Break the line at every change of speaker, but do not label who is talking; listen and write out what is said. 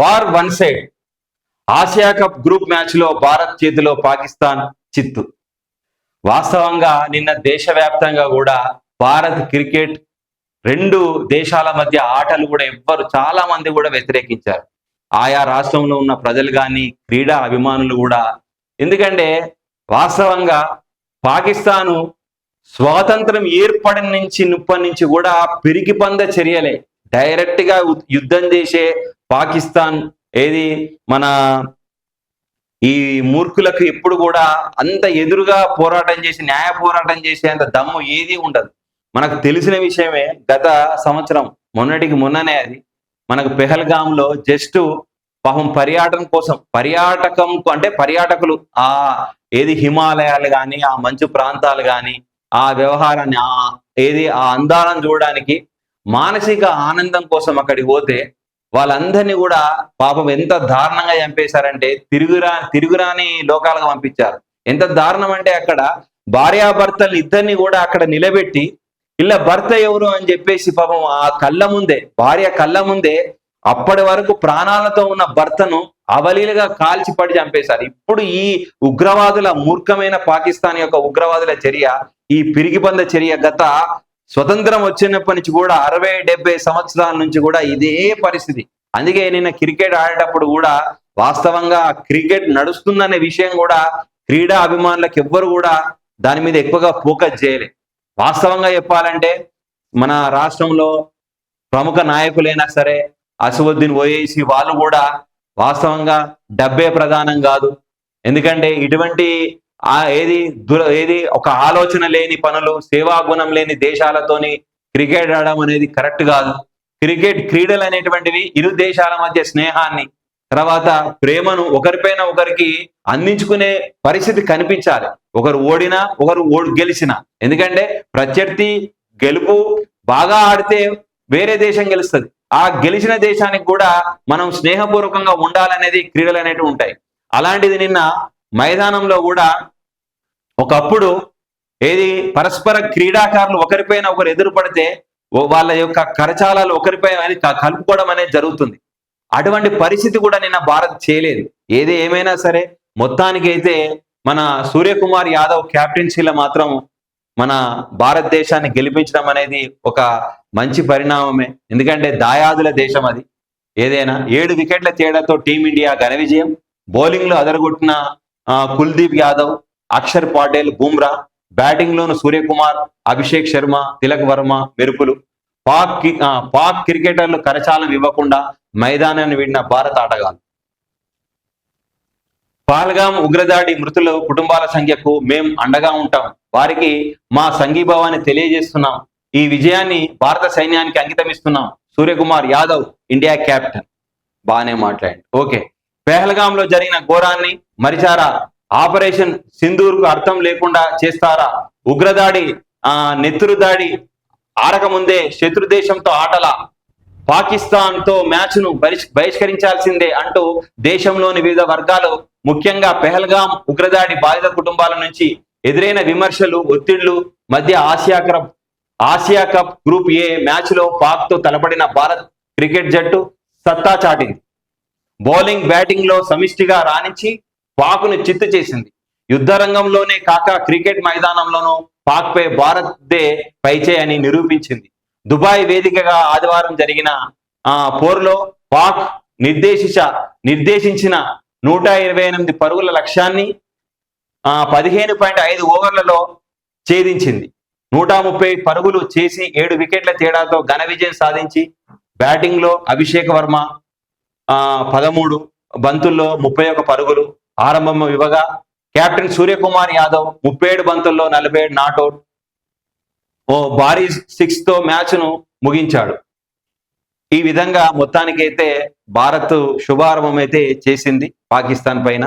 War one side. Asia cup group మ్యాచ్లో భారత్ చేతిలో పాకిస్తాన్ చిత్తు. వాస్తవంగా నిన్న దేశవ్యాప్తంగా కూడా భారత్ క్రికెట్ రెండు దేశాల మధ్య ఆటలు కూడా ఎవ్వరు చాలా మంది కూడా వ్యతిరేకించారు. ఆయా రాష్ట్రంలో ఉన్న ప్రజలు కానీ క్రీడా అభిమానులు కూడా. ఎందుకంటే వాస్తవంగా పాకిస్తాను స్వాతంత్రం ఏర్పడిన నుంచి నుప్పటి నుంచి కూడా పిరికి పంద చర్యలే. డైరెక్ట్గా యుద్ధం చేసే పాకిస్తాన్ ఏది మన ఈ మూర్ఖులకు ఎప్పుడు కూడా అంత ఎదురుగా పోరాటం చేసి న్యాయ పోరాటం చేసే అంత దమ్ము ఏది ఉండదు. మనకు తెలిసిన విషయమే గత సంవత్సరం మొన్నటికి మొన్ననే అది. మనకు పెహల్గాంలో జస్ట్ పాపం పర్యాటన కోసం పర్యాటకం అంటే పర్యాటకులు ఆ ఏది హిమాలయాలు కానీ ఆ మంచు ప్రాంతాలు కానీ ఆ వ్యవహారాన్ని ఆ ఏది ఆ అందాలను చూడడానికి మానసిక ఆనందం కోసం అక్కడికి పోతే వాళ్ళందరినీ కూడా పాపం ఎంత దారుణంగా చంపేశారంటే తిరుగురా తిరుగురాని లోకాలకు పంపించారు. ఎంత దారుణం అంటే అక్కడ భార్యాభర్తలు ఇద్దరిని కూడా అక్కడ నిలబెట్టి ఇలా భర్త ఎవరు? అని చెప్పేసి పాపం ఆ కళ్ళ ముందే భార్య కళ్ళ ముందే అప్పటి వరకు ప్రాణాలతో ఉన్న భర్తను అవలీలుగా కాల్చిపడి చంపేశారు. ఇప్పుడు ఈ ఉగ్రవాదుల మూర్ఖమైన పాకిస్తాన్ యొక్క ఉగ్రవాదుల చర్య ఈ పిరిగిబంద చర్య గత స్వతంత్రం వచ్చినప్పటి నుంచి కూడా అరవై డెబ్బై సంవత్సరాల నుంచి కూడా ఇదే పరిస్థితి. అందుకే నిన్న క్రికెట్ ఆడేటప్పుడు కూడా వాస్తవంగా క్రికెట్ నడుస్తుందనే విషయం కూడా క్రీడా అభిమానులకు ఎవ్వరు కూడా దాని మీద ఎక్కువగా ఫోకస్ చేయలే. వాస్తవంగా చెప్పాలంటే మన రాష్ట్రంలో ప్రముఖ నాయకులైనా సరే అసవుద్దీన్ ఓయేసి వాళ్ళు కూడా వాస్తవంగా డబ్బే ప్రధానం కాదు. ఎందుకంటే ఇటువంటి ఆ ఏది దుర ఏది ఒక ఆలోచన లేని పనులు సేవా గుణం లేని దేశాలతోని క్రికెట్ ఆడడం అనేది కరెక్ట్ కాదు. క్రికెట్ క్రీడలు అనేటువంటివి ఇరు దేశాల మధ్య స్నేహాన్ని తర్వాత ప్రేమను ఒకరిపైన ఒకరికి అందించుకునే పరిస్థితి కనిపించాలి. ఒకరు ఓడినా ఒకరు ఓడి గెలిచినా. ఎందుకంటే ప్రత్యర్థి గెలుపు బాగా ఆడితే వేరే దేశం గెలుస్తుంది. ఆ గెలిచిన దేశానికి కూడా మనం స్నేహపూర్వకంగా ఉండాలనేది క్రీడలు అనేటివి ఉంటాయి. అలాంటిది నిన్న మైదానంలో కూడా ఒకప్పుడు ఏది పరస్పర క్రీడాకారులు ఒకరిపైన ఒకరు ఎదురు పడితే వాళ్ళ యొక్క కరచాలాలు ఒకరిపై అని కలుపుకోవడం అనేది జరుగుతుంది. అటువంటి పరిస్థితి కూడా నిన్న భారత్ చేయలేదు. ఏది ఏమైనా సరే మొత్తానికి అయితే మన సూర్యకుమార్ యాదవ్ క్యాప్టెన్సీలో మాత్రం మన భారతదేశాన్ని గెలిపించడం అనేది ఒక మంచి పరిణామమే. ఎందుకంటే దాయాదుల దేశం అది. ఏదైనా ఏడు వికెట్ల తేడాతో టీమిండియా ఘన విజయం. బౌలింగ్లో అదరగొట్టిన కుల్దీప్ యాదవ్ అక్షర్ పాటేల్ బుమ్రా బ్యాటింగ్ లోను సూర్యకుమార్ అభిషేక్ శర్మ తిలక్ వర్మ మెరుపులు. పాక్ పాక్ క్రికెటర్లు కరచాలం ఇవ్వకుండా మైదానాన్ని వీడిన భారత ఆటగాళ్ళు. పాల్గాం ఉగ్రదాడి మృతుల కుటుంబాల సంఖ్యకు మేం అండగా ఉంటాం. వారికి మా సంఘీభావాన్ని తెలియజేస్తున్నాం. ఈ విజయాన్ని భారత సైన్యానికి అంకితమిస్తున్నాం. సూర్యకుమార్ యాదవ్ ఇండియా క్యాప్టెన్ బాగానే మాట్లాడండి. ఓకే. పెహల్గాంలో జరిగిన ఘోరాన్ని మరిచారా? ఆపరేషన్ సింధూర్కు అర్థం లేకుండా చేస్తారా? ఉగ్రదాడి ఆ నెత్తురు దాడి ఆడకముందే శత్రు దేశంతో ఆటల పాకిస్తాన్తో మ్యాచ్ను బహిష్- బహిష్కరించాల్సిందే అంటూ దేశంలోని వివిధ వర్గాలు ముఖ్యంగా పెహల్గాం ఉగ్రదాడి బాధిత కుటుంబాల నుంచి ఎదురైన విమర్శలు ఒత్తిళ్ళు మధ్య Asia cup Asia cup group A మ్యాచ్లో పాక్తో తలపడిన భారత్ క్రికెట్ జట్టు సత్తా చాటింది. బౌలింగ్ బ్యాటింగ్లో సమిష్టిగా రాణించి పాక్ను చిత్తు చేసింది. యుద్ధ రంగంలోనే కాక క్రికెట్ మైదానంలోనూ పాక్ పై భారత్ దే పైచే అని నిరూపించింది. దుబాయ్ వేదికగా ఆదివారం జరిగిన ఆ పోరులో పాక్ నిర్దేశించ నిర్దేశించిన నూట ఇరవై ఎనిమిది పరుగుల లక్ష్యాన్ని ఆ పదిహేను పాయింట్ ఐదు ఓవర్లలో ఛేదించింది. నూట ముప్పై పరుగులు చేసి ఏడు వికెట్ల తేడాతో ఘన విజయం సాధించి బ్యాటింగ్లో అభిషేక్ వర్మ ఆ పదమూడు బంతుల్లో ముప్పై ఒక పరుగులు ఆరంభం ఇవ్వగా కెప్టెన్ సూర్యకుమార్ యాదవ్ ముప్పై ఏడు బంతుల్లో నలభై ఏడు నాట్అవుట్ ఓ భారీ సిక్స్తో మ్యాచ్ను ముగించాడు. ఈ విధంగా మొత్తానికైతే భారత్ శుభారంభం అయితే చేసింది పాకిస్తాన్ పైన.